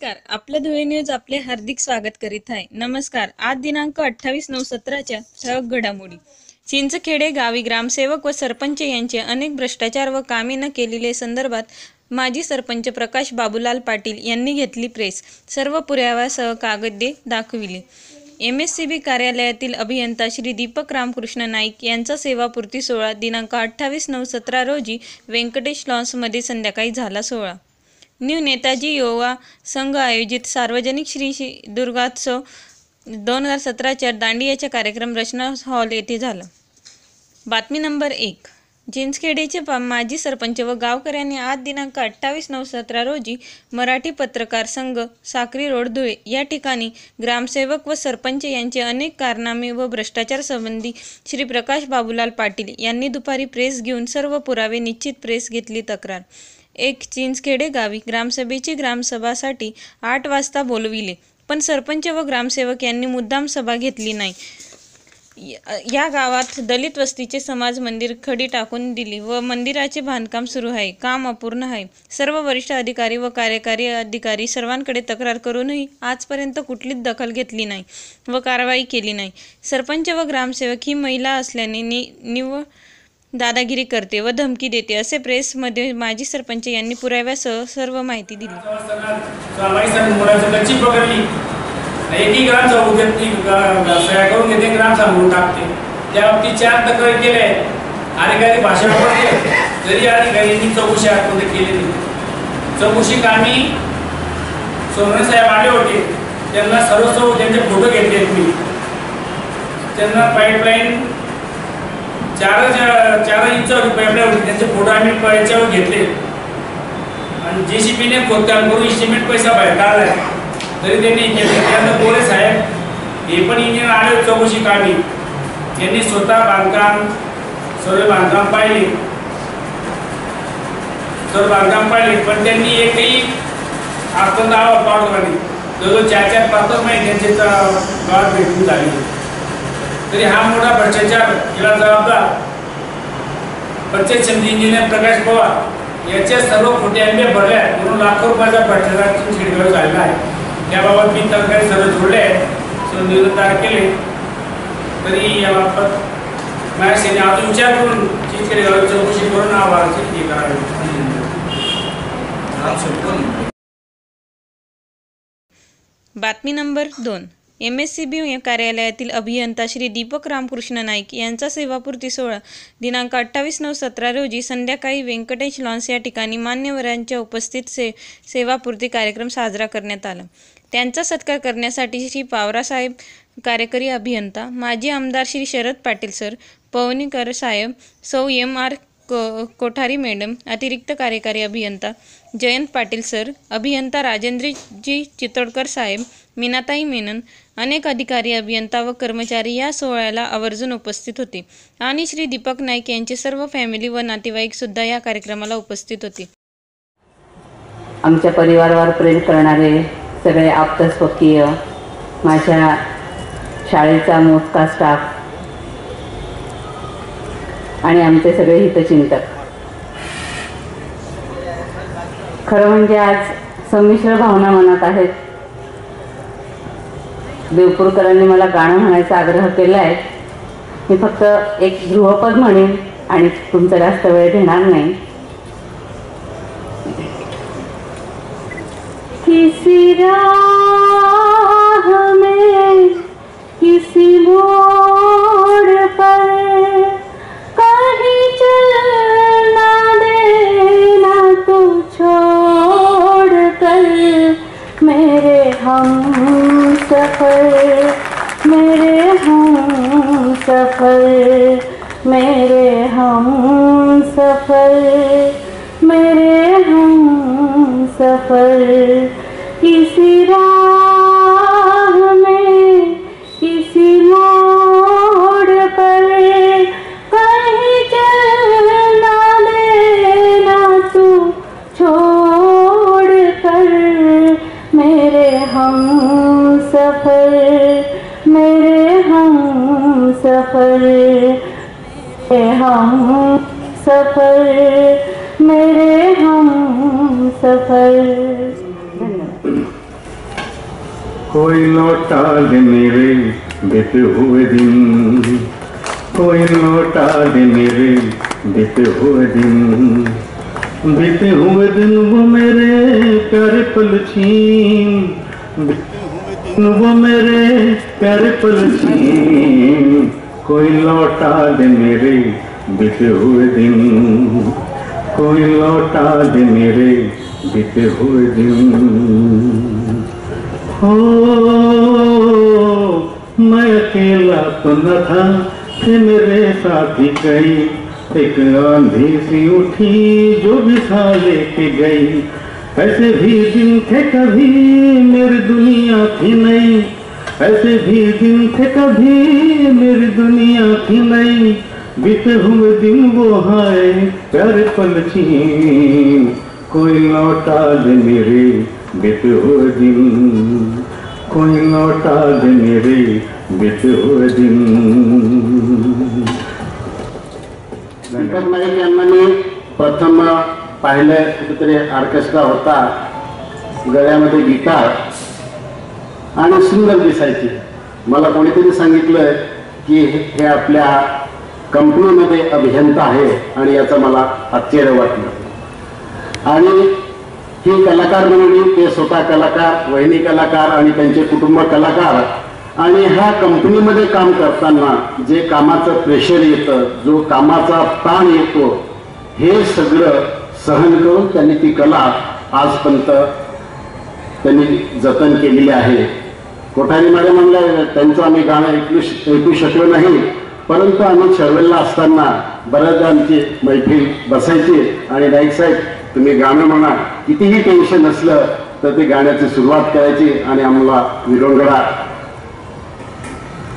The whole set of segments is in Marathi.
नमस्कार. आपल्या धुळे न्यूज आपले हार्दिक स्वागत करीत आहे. नमस्कार. आज दिनांक अठ्ठावीस नऊ सतराच्या ठळक घडामोडी. चिंचखेडे गावी ग्रामसेवक व सरपंच यांचे अनेक भ्रष्टाचार व कामे न केलेले संदर्भात माजी सरपंच प्रकाश बाबूलाल पाटील यांनी घेतली प्रेस. सर्व पुराव्यासह कागदे दाखविले. एम एस सी बी कार्यालयातील अभियंता श्री दीपक रामकृष्ण नाईक यांचा सेवापूर्ती सोहळा दिनांक अठ्ठावीस नऊ सतरा रोजी व्यंकटेश लॉन्समध्ये संध्याकाळी झाला सोहळा. न्यू नेताजी युवा संघ आयोजित सार्वजनिक श्री श्री दुर्गोत्सव दोन हजार सतराच्या दांडियाचा कार्यक्रम रचना हॉल येथे झाला. बातमी नंबर एक. जिंचखेडेचे माजी सरपंच व गावकऱ्यांनी आज दिनांक अठ्ठावीस नऊ सतरा रोजी मराठी पत्रकार संघ साक्री रोड धुळे या ठिकाणी ग्रामसेवक व सरपंच यांचे अनेक कारनामे व भ्रष्टाचार संबंधी श्री प्रकाश बाबूलाल पाटील यांनी दुपारी प्रेस घेऊन सर्व पुरावे निश्चित प्रेस घेतली तक्रार. एक चिंचखेडे गावी ग्रामसभेची ग्रामसभासाठी आठ वाजता बोलविले. पण सरपंच व ग्रामसेवक यांनी मुद्दाम सभा घेतली नाही. या गावात दलित वस्तीचे समाज मंदिर खडी टाकून दिली व मंदिराचे बांधकाम सुरू आहे. काम अपूर्ण आहे. सर्व वरिष्ठ अधिकारी व कार्यकारी अधिकारी सर्वांकडे तक्रार करूनही आजपर्यंत कुठलीच दखल घेतली नाही व कारवाई केली नाही. सरपंच व ग्रामसेवक ही महिला असल्याने नि निव्वळ दादागिरी करते व धमकी देते असे प्रेसमध्ये माजी सरपंच यांनी पुराव्यासह सर्व माहिती दिली. एकही ग्राम सांगू देत ती करून घेते ग्राम सांगून टाकते त्या बाबतीत चार तक्रारी केल्या आहेत अधिकारी भाषा वापरते जरी अधिकाऱ्यांनी चौकशी आतमध्ये केलेली चौकशी कामी सोनरे साहेब आले होते त्यांना सर्व सर्व त्यांचे फोटो घेतले मी. त्यांना पाईपलाईन चार चार इंच पाईपलाईन त्यांचे फोटो आम्ही याच्यावर घेतले. आणि जे सी पीने खोदकाम करून इस्टिमेट पैसा बाहेर काढलाय. तरी त्यांनी केले त्यानंतर गोरे साहेब हे पण इंजिनियर आले चौकशी काढली. त्यांनी स्वतः बांधकाम सर्व बांधकाम पाहिले. सर्व बांधकाम पाहिले पण त्यांनी एकही आजपर्यंत आवाज पाडला नाही जवळजवळ चार चार पाच माहिती महिने त्यांचे गावात भेटून झाली. तरी हा मोठा भ्रष्टाचार केला जबाबदार. पंचायत समिती इंजिनियर प्रकाश पवार याच्या सर्व खोटे आंबे भरल्या म्हणून लाखो रुपयाचा भ्रष्टाचार चिडगाव झालेला आहे. त्याबाबत मी तक्रारी सर्व जोडले सर्व निवेदन तयार केले. तरी याबाबत माझ्या सेने अजून विचार करून चिचखेडगाव चौकशी करून आवाराची हे करावी. बातमी नंबर दोन. एम एस सी बी कार्यालयातील अभियंता श्री दीपक रामकृष्ण नाईक यांचा सेवापूर्ती सोहळा दिनांक अठ्ठावीस नऊ सतरा रोजी संध्याकाळी व्यंकटेश लॉन्स या ठिकाणी मान्यवरांच्या उपस्थित से सेवापूर्ती कार्यक्रम साजरा करण्यात आला. त्यांचा सत्कार करण्यासाठी श्री पावरासाहेब कार्यकारी अभियंता माजी आमदार श्री शरद पाटील सर पवनीकर साहेब सौ एम आर को कोठारी मॅडम अतिरिक्त कार्यकारी अभियंता जयंत पाटील सर अभियंता राजेंद्रजी चितोडकर साहेब मीनाताई मेनन अनेक अधिकारी अभियंता व कर्मचारी या सोहळ्याला आवर्जून उपस्थित होते आणि श्री दीपक नाईक यांचे सर्व फॅमिली व नातेवाईक सुद्धा या कार्यक्रमाला उपस्थित होते. आमच्या परिवारावर प्रेम करणारे सगळे आप्तस्वकीय माझ्या शाळेचा मोजका स्टाफ आणि आमचे सगळे हितचिंतक. खरं म्हणजे आज संमिश्र भावना मनात आहेत. देवपूरकरांनी मला गाणं म्हणायचा आग्रह केला आहे मी फक्त एक ध्रुवपद म्हणेन आणि तुमचा जास्त वेळ घेणार नाही. किसी हम सफर मेरे हम सफर मेरे हम सफर। किसी राह हम सफ़र, मेरे हम सफ़र। कोई लौटा दे मेरे बीते हुए दिन। कोई लौटा दे मेरे बीते हुए दिन। बीते हुए दिन वो मेरे प्यारे पल छीन बीते हुए दिन वो मेरे प्यारे पल छीन कोई लौटा दे मेरे बीते हुए दिन, कोई लौटा दे मेरे बीते हुए दिन। हो, मैं अकेला तो न था थे मेरे साथी कई एक आंधी सी उठी, जो बिठा लेके गई। ऐसे भी दिन थे कभी, मेरी दुनिया थी नहीं ऐसे भी दिन थे कभी, मेरी दुनिया थी नहीं बीते हुए दिन वो हाय प्यारे पल छीन कोई लौटा दे मेरे बीते हुए दिन कोई लौटा दे मेरे बीते हुए दिन दीपक नाईक यांना मी प्रथम पाहिलं कुठेतरी ऑर्केस्ट्रा होता गळ्यामध्ये गिटार आणि सुंदर दिसायची मला कोणीतरी सांगितलं की हे आपल्या कंपनीमध्ये अभियंता आहे आणि याचं मला आश्चर्य वाटलं. आणि ही कलाकार मंडळी ते स्वतः कलाकार वहिनी कलाकार आणि त्यांचे कुटुंब कलाकार आणि ह्या कंपनीमध्ये काम करताना जे कामाचं प्रेशर येतं जो कामाचा ताण येतो हे सगळं सहन करून त्यांनी ती कला आजपर्यंत त्यांनी जतन केलेली आहे. कोठारी मॅडम म्हणलं त्यांचं आम्ही गाणं ऐकू ऐकू शकलो नाही. परंतु आम्ही शर्वेलला असताना बऱ्याचदा आमची मैफिल बसायची आणि नाईक साहेब तुम्ही गाणं म्हणा कितीही टेन्शन असलं तर ते गाण्याची सुरुवात करायची आणि आम्हाला विरंगडा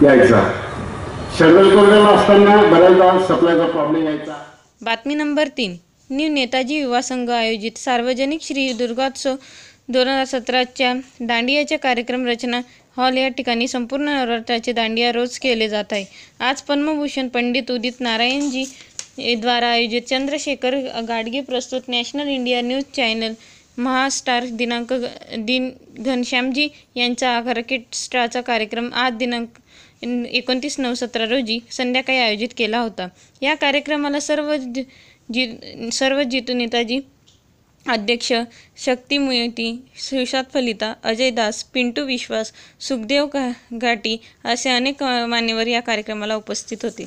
यायचा. शर्वेल कोरडेला असताना बऱ्याचदा सप्लायचा प्रॉब्लेम यायचा. बातमी नंबर तीन. न्यू नेताजी युवा संघ आयोजित सार्वजनिक श्री दुर्गोत्सव दोन हजार सतराच्या दांडियाच्या कार्यक्रम रचना हॉल या ठिकाणी संपूर्ण नवरात्राचे दांडिया रोज केले जात आहे. आज पद्मभूषण पंडित उदित नारायणजी द्वारा आयोजित चंद्रशेखर गाडगे प्रस्तुत national India news channel Mahastar दिनांक दिन घनश्यामजी यांचा ऑर्केस्ट्राचा कार्यक्रम आज दिनांक एकोणतीस नऊ सतरा रोजी संध्याकाळी आयोजित केला होता. या कार्यक्रमाला सर्व जि जी सर्व जितू नेताजी अध्यक्ष शक्ती मुयती सुशांत फलिता अजय दास पिंटू विश्वास सुखदेव घा घाटी असे अनेक मान्यवर या कार्यक्रमाला उपस्थित होते.